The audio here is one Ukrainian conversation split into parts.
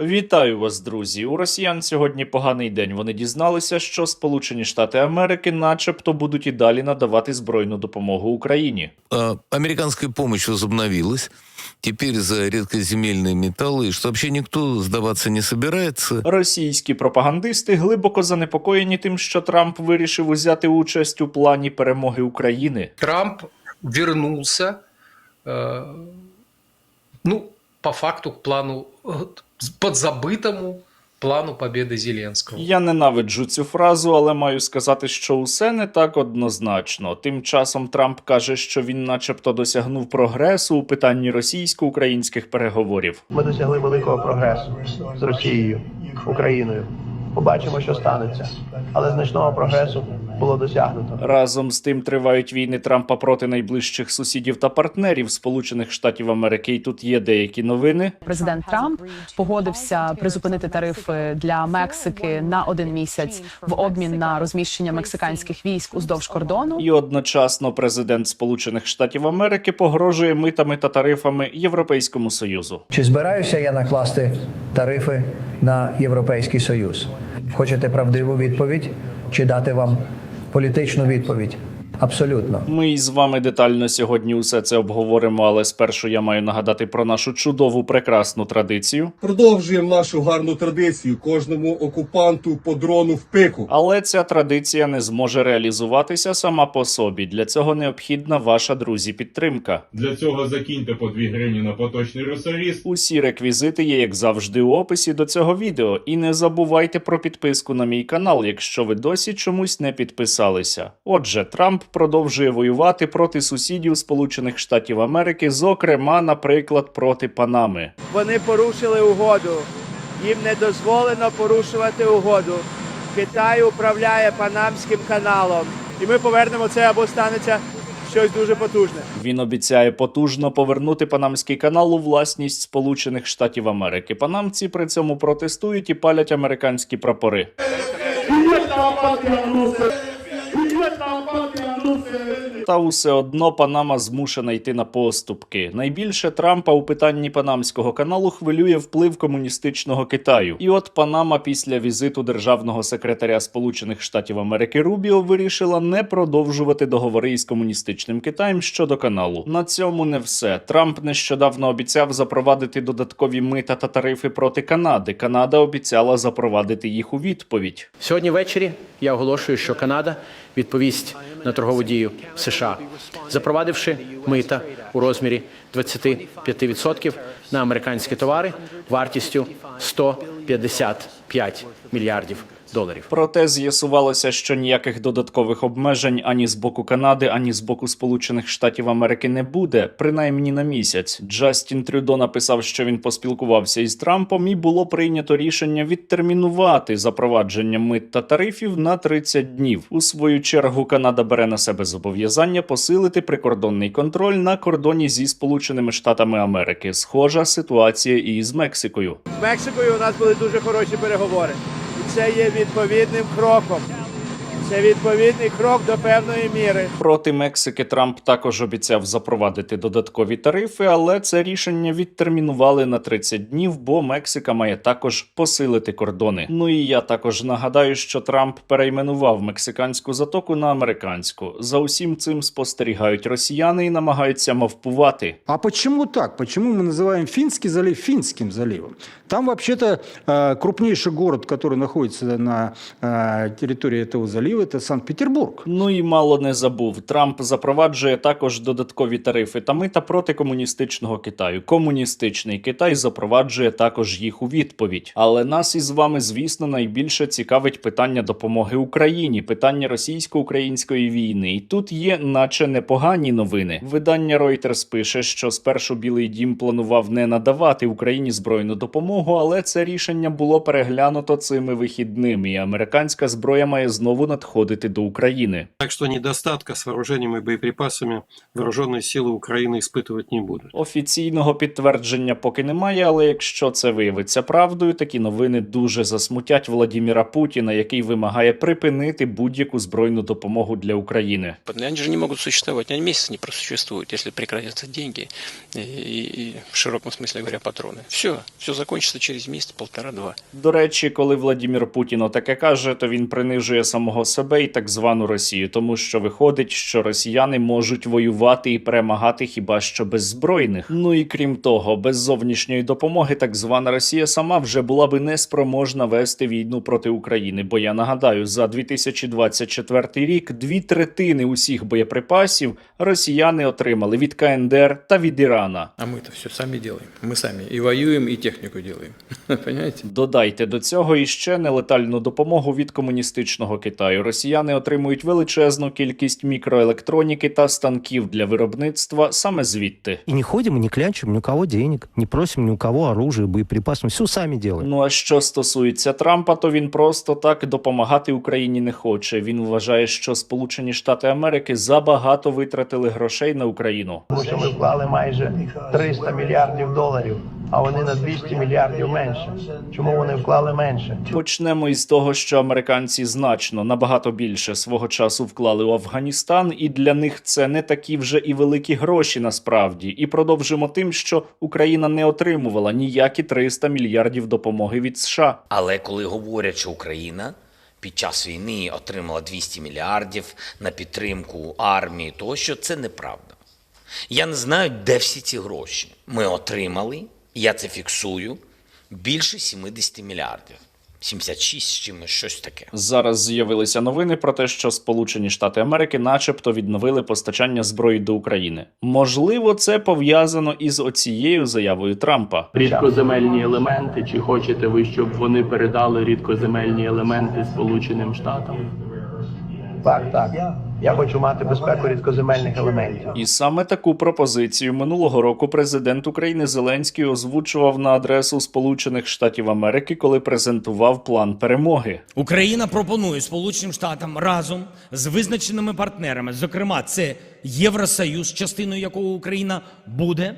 Вітаю вас, друзі. У росіян сьогодні поганий день. Вони дізналися, що Сполучені Штати Америки, начебто, будуть і далі надавати збройну допомогу Україні. А, Американская помощь возобновилась. Теперь за редкоземельные металлы, и что вообще никто сдаваться не собирается. Російські пропагандисти глибоко занепокоєні тим, що Трамп вирішив узяти участь у плані перемоги України. Трамп вернулся, э, ну, по факту к плану, э, подзабытому плану победы Зеленского. Я ненавиджу цю фразу, але маю сказати, що усе не так однозначно. Тим часом Трамп каже, що він, начебто, досягнув прогресу у питанні російсько-українських переговорів. Ми досягли великого прогресу з Росією, Україною. Побачимо, що станеться, але значного прогресу було досягнуто. Разом з тим тривають війни Трампа проти найближчих сусідів та партнерів Сполучених Штатів Америки. І тут є деякі новини. Президент Трамп погодився призупинити тарифи для Мексики на один місяць в обмін на розміщення мексиканських військ уздовж кордону. І одночасно президент Сполучених Штатів Америки погрожує митами та тарифами Європейському Союзу. Чи збираюся я накласти тарифи на Європейський Союз? Хочете правдиву відповідь чи дати вам політичну відповідь? Абсолютно. Ми із вами детально сьогодні усе це обговоримо, але спершу я маю нагадати про нашу чудову прекрасну традицію. Продовжуємо нашу гарну традицію кожному окупанту по дрону в пику. Але ця традиція не зможе реалізуватися сама по собі. Для цього необхідна ваша друзі підтримка. Для цього закиньте по 2 гривні на поточний ресурс. Усі реквізити є, як завжди, у описі до цього відео. І не забувайте про підписку на мій канал, якщо ви досі чомусь не підписалися. Отже, Трамп продовжує воювати проти сусідів Сполучених Штатів Америки, зокрема, наприклад, проти Панами. Вони порушили угоду. Їм не дозволено порушувати угоду. Китай управляє Панамським каналом. І ми повернемо це або станеться щось дуже потужне. Він обіцяє потужно повернути Панамський канал у власність Сполучених Штатів Америки. Панамці при цьому протестують і палять американські прапори. Та усе одно Панама змушена йти на поступки. Найбільше Трампа у питанні Панамського каналу хвилює вплив комуністичного Китаю. І от Панама після візиту державного секретаря Сполучених Штатів Америки Рубіо вирішила не продовжувати договори із комуністичним Китаєм щодо каналу. На цьому не все. Трамп нещодавно обіцяв запровадити додаткові мита та тарифи проти Канади. Канада обіцяла запровадити їх у відповідь. Сьогодні ввечері я оголошую, що Канада відповість на торгову дію США, запровадивши мита у розмірі 25% на американські товари вартістю 155 мільярдів доларів. Проте з'ясувалося, що ніяких додаткових обмежень ані з боку Канади, ані з боку Сполучених Штатів Америки не буде, принаймні на місяць. Джастін Трюдо написав, що він поспілкувався із Трампом, і було прийнято рішення відтермінувати запровадження мит та тарифів на 30 днів. У свою чергу Канада бере на себе зобов'язання посилити прикордонний контроль на кордоні зі Сполученими Штатами Америки. Схожа ситуація і з Мексикою. З Мексикою у нас були дуже хороші переговори. Це є відповідним кроком. Це відповідний крок до певної міри. Проти Мексики Трамп також обіцяв запровадити додаткові тарифи, але це рішення відтермінували на 30 днів, бо Мексика має також посилити кордони. Ну і я також нагадаю, що Трамп перейменував мексиканську затоку на американську. За усім цим спостерігають росіяни і намагаються мавпувати. А почему так? Почему мы называем Финский залив Финским заливом? Там вообще-то э, крупнейший город, который находится на э, территории этого залива, это Санкт-Петербург. Ну і мало не забув. Трамп запроваджує також додаткові тарифи та мита проти комуністичного Китаю. Комуністичний Китай запроваджує також їх у відповідь. Але нас із вами, звісно, найбільше цікавить питання допомоги Україні, питання російсько-української війни. І тут є, наче непогані новини. Видання Reuters пише, що спершу Білий Дім планував не надавати Україні збройну допомогу, але це рішення було переглянуто цими вихідними. Американська зброя має знову надходити надходити до України. Так что недостатка с вооружением и боеприпасами вооруженные силы Украины испытывать не будут. Офіційного підтвердження поки немає, але якщо це виявиться правдою, такі новини дуже засмутять Владіміра Путіна, який вимагає припинити будь-яку збройну допомогу для України. Они же не могут существовать, они месяц не просуществуют, если прекратятся деньги и, и- и в широком смысле говоря патроны. Все, все закончится через месяц, полтора-два. До речі, коли Владімір Путін таке каже, то він принижує самого себе і так звану Росію, тому що виходить, що росіяни можуть воювати і перемагати хіба що без збройних. Ну і крім того, без зовнішньої допомоги, так звана Росія сама вже була би неспроможна вести війну проти України. Бо я нагадаю, за 2024 рік дві третини усіх боєприпасів росіяни отримали від КНДР та від Ірана. А мы-то все сами делаем. Мы сами и воюем, и технику делаем. Понимаете? Додайте до цього іще нелетальну допомогу від комуністичного Китаю. Росіяни отримують величезну кількість мікроелектроніки та станків для виробництва саме звідти. И не ходим, и не клянчим ни у кого денег, не просим ни у кого оружия, боеприпасов. Все сами делаем. Ну а що стосується Трампа, то він просто так допомагати Україні не хоче. Він вважає, що Сполучені Штати Америки забагато витратили грошей на Україну. Тому що ми вклали майже 300 мільярдів доларів, а вони на 200 мільярдів менше. Чому вони вклали менше? Почнемо із того, що американці значно набагато більше свого часу вклали у Афганістан, і для них це не такі вже і великі гроші насправді. І продовжимо тим, що Україна не отримувала ніякі 300 мільярдів допомоги від США. Але коли говорять, що Україна під час війни отримала 200 мільярдів на підтримку армії, тощо це неправда. Я не знаю, де всі ці гроші. Ми отримали, я це фіксую, більше 70 мільярдів. 76 з чимось, щось таке. Зараз з'явилися новини про те, що Сполучені Штати Америки, начебто, відновили постачання зброї до України. Можливо, це пов'язано із оцією заявою Трампа. Рідкоземельні елементи, чи хочете ви, щоб вони передали рідкоземельні елементи Сполученим Штатам? Так, так. Я хочу мати безпеку рідкоземельних елементів. І саме таку пропозицію минулого року президент України Зеленський озвучував на адресу Сполучених Штатів Америки, коли презентував план перемоги. Україна пропонує Сполученим Штатам разом з визначеними партнерами, зокрема, це Євросоюз, частиною якого Україна буде,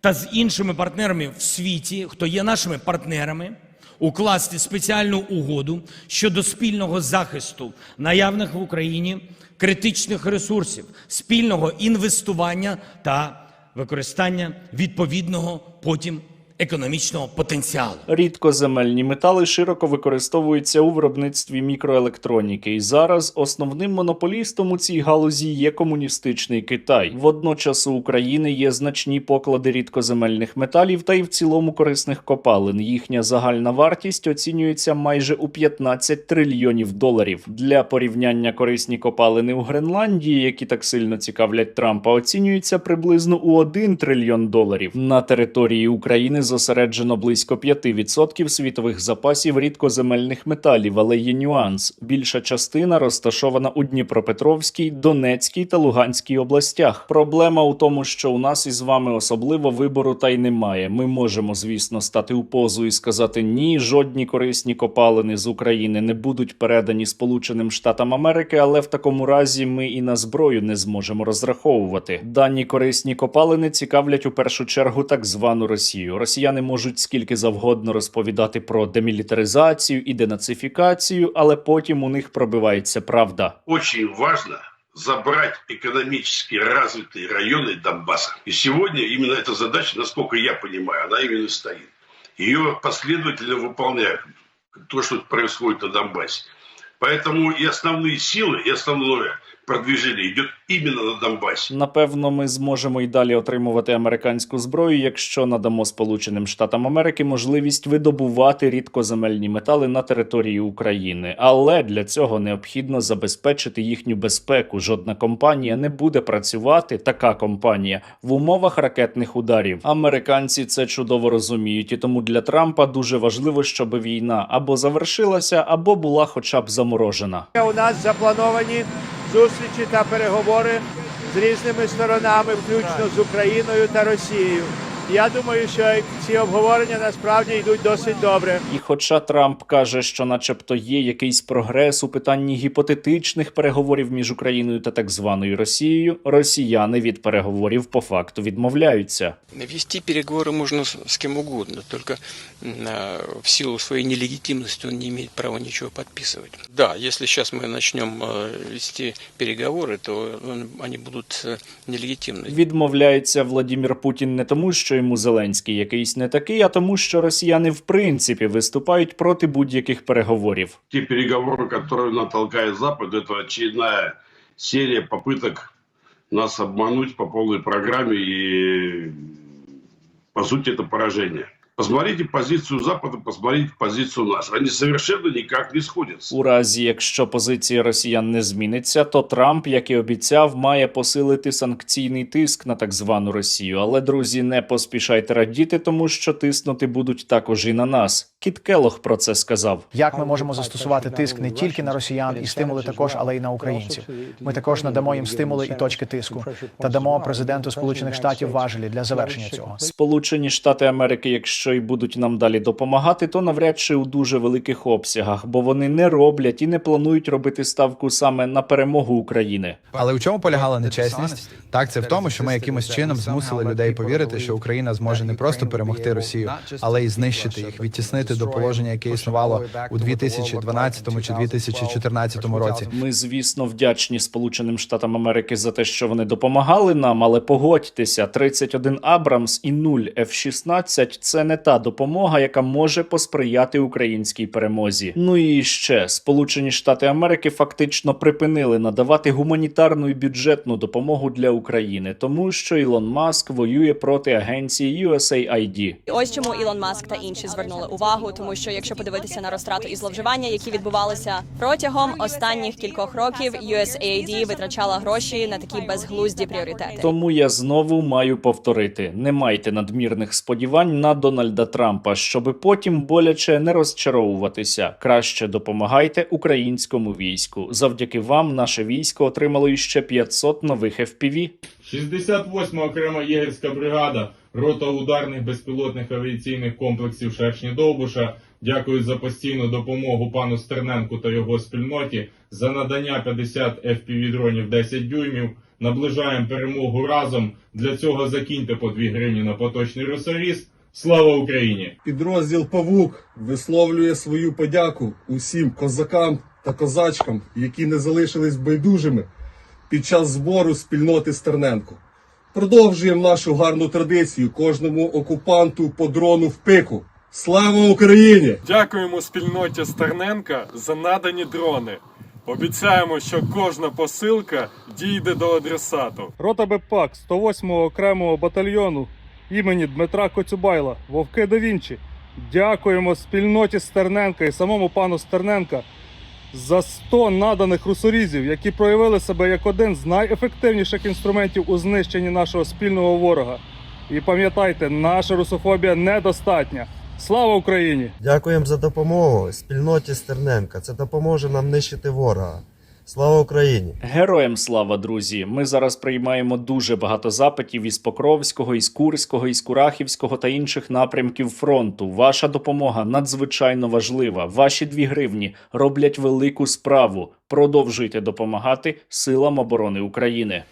та з іншими партнерами в світі, хто є нашими партнерами, укласти спеціальну угоду щодо спільного захисту наявних в Україні критичних ресурсів, спільного інвестування та використання відповідного потім економічного потенціалу. Рідкоземельні метали широко використовуються у виробництві мікроелектроніки, і зараз основним монополістом у цій галузі є комуністичний Китай. Водночас у України є значні поклади рідкоземельних металів та й в цілому корисних копалин. Їхня загальна вартість оцінюється майже у 15 трильйонів доларів. Для порівняння корисні копалини у Гренландії, які так сильно цікавлять Трампа, оцінюються приблизно у 1 трильйон доларів. На території України зосереджено близько 5% світових запасів рідкоземельних металів, але є нюанс. Більша частина розташована у Дніпропетровській, Донецькій та Луганській областях. Проблема у тому, що у нас із вами особливо вибору та й немає. Ми можемо, звісно, стати у позу і сказати ні, жодні корисні копалини з України не будуть передані Сполученим Штатам Америки, але в такому разі ми і на зброю не зможемо розраховувати. Дані корисні копалини цікавлять у першу чергу так звану Росію Росіяни можуть скільки завгодно розповідати про демілітаризацію і денацифікацію, але потім у них пробивається правда. Очень важно забрать экономически развитые районы Донбасса. И сегодня именно эта задача, насколько я понимаю, она именно стоит. Ее последовательно выполняют то, что происходит на Донбассе. Поэтому и основные силы, и основное продвижение идет именно на Донбассе. Напевно, ми зможемо й далі отримувати американську зброю, якщо надамо Сполученим Штатам Америки можливість видобувати рідкоземельні метали на території України. Але для цього необхідно забезпечити їхню безпеку. Жодна компанія не буде працювати, така компанія, в умовах ракетних ударів. Американці це чудово розуміють, і тому для Трампа дуже важливо, щоб війна або завершилася, або була хоча б заморожена. У нас заплановані зустрічі та переговори з різними сторонами, включно з Україною та Росією. Я думаю, що ці обговорення насправді йдуть досить добре. І хоча Трамп каже, що, начебто, є якийсь прогрес у питанні гіпотетичних переговорів між Україною та так званою Росією, росіяни від переговорів по факту відмовляються. Вести переговоры можно с, с кем угодно, только м, а, в силу своей нелегитимности он не имеет права ничего подписывать. Да, если сейчас мы начнем э, вести переговоры, то он- они будут э, нелегитимны. Відмовляється Владімір Путін не тому, що йому Зеленський якийсь не такий, а тому, що росіяни в принципі виступають проти будь-яких переговорів. Те переговоры, которые натолкает Запад, это очередная серия попыток нас обмануть по полной программе и, по сути, это поражение. Посмотрите позицию Запада, посмотрите позицию нашу. Они совершенно никак не сходятся. У разі, якщо позиція росіян не зміниться, то Трамп, як і обіцяв, має посилити санкційний тиск на так звану Росію. Але друзі, не поспішайте радіти, тому що тиснути будуть також і на нас. Кіт Келох про це сказав. Як ми можемо застосувати тиск не тільки на росіян і стимули також, але й на українців. Ми також надамо їм стимули і точки тиску та дамо президенту Сполучених Штатів важелі для завершення цього. Сполучені Штати Америки, якщо й будуть нам далі допомагати, то навряд чи у дуже великих обсягах, бо вони не роблять і не планують робити ставку саме на перемогу України. Але у чому полягала нечесність? Так, це в тому, що ми якимось чином змусили людей повірити, що Україна зможе не просто перемогти Росію, але й знищити їх, відтіснити до положення, яке існувало у 2012 чи 2014 році. Ми, звісно, вдячні Сполученим Штатам Америки за те, що вони допомагали нам, але погодьтеся, 31 Абрамс і 0 F-16 – це не та допомога, яка може посприяти українській перемозі. Ну і ще Сполучені Штати Америки фактично припинили надавати гуманітарну і бюджетну допомогу для України, тому що Ілон Маск воює проти агенції USAID. Ось чому Ілон Маск та інші звернули увагу, тому що якщо подивитися на розтрату і зловживання, які відбувалися протягом останніх кількох років, USAID витрачала гроші на такі безглузді пріоритети. Тому я знову маю повторити: не майте надмірних сподівань на Дональда Трампа, щоби потім боляче не розчаровуватися. Краще допомагайте українському війську. Завдяки вам наше військо отримало іще 500 нових FPV. 68 окрема єгерська бригада, рота ударних безпілотних авіаційних комплексів Шершні Довбуша. Дякую за постійну допомогу пану Стерненку та його спільноті за надання 50 FPV дронів 10 дюймів. Наближаємо перемогу разом. Для цього закиньте по 2 гривні на поточний русаріст. Слава Україні! Підрозділ Павук висловлює свою подяку усім козакам та козачкам, які не залишились байдужими під час збору спільноти Стерненко. Продовжуємо нашу гарну традицію кожному окупанту по дрону в пику. Слава Україні! Дякуємо спільноті Стерненка за надані дрони. Обіцяємо, що кожна посилка дійде до адресату. Рота БПАК 108-го окремого батальйону імені Дмитра Коцюбайла, Вовки да Вінчі. Дякуємо спільноті Стерненка і самому пану Стерненка за 100 наданих русорізів, які проявили себе як один з найефективніших інструментів у знищенні нашого спільного ворога. І пам'ятайте, наша русофобія недостатня. Слава Україні! Дякуємо за допомогу спільноті Стерненка. Це допоможе нам нищити ворога. Слава Україні! Героям слава, друзі! Ми зараз приймаємо дуже багато запитів із Покровського, із Курського, із Курахівського та інших напрямків фронту. Ваша допомога надзвичайно важлива. Ваші дві гривні роблять велику справу. Продовжуйте допомагати силам оборони України.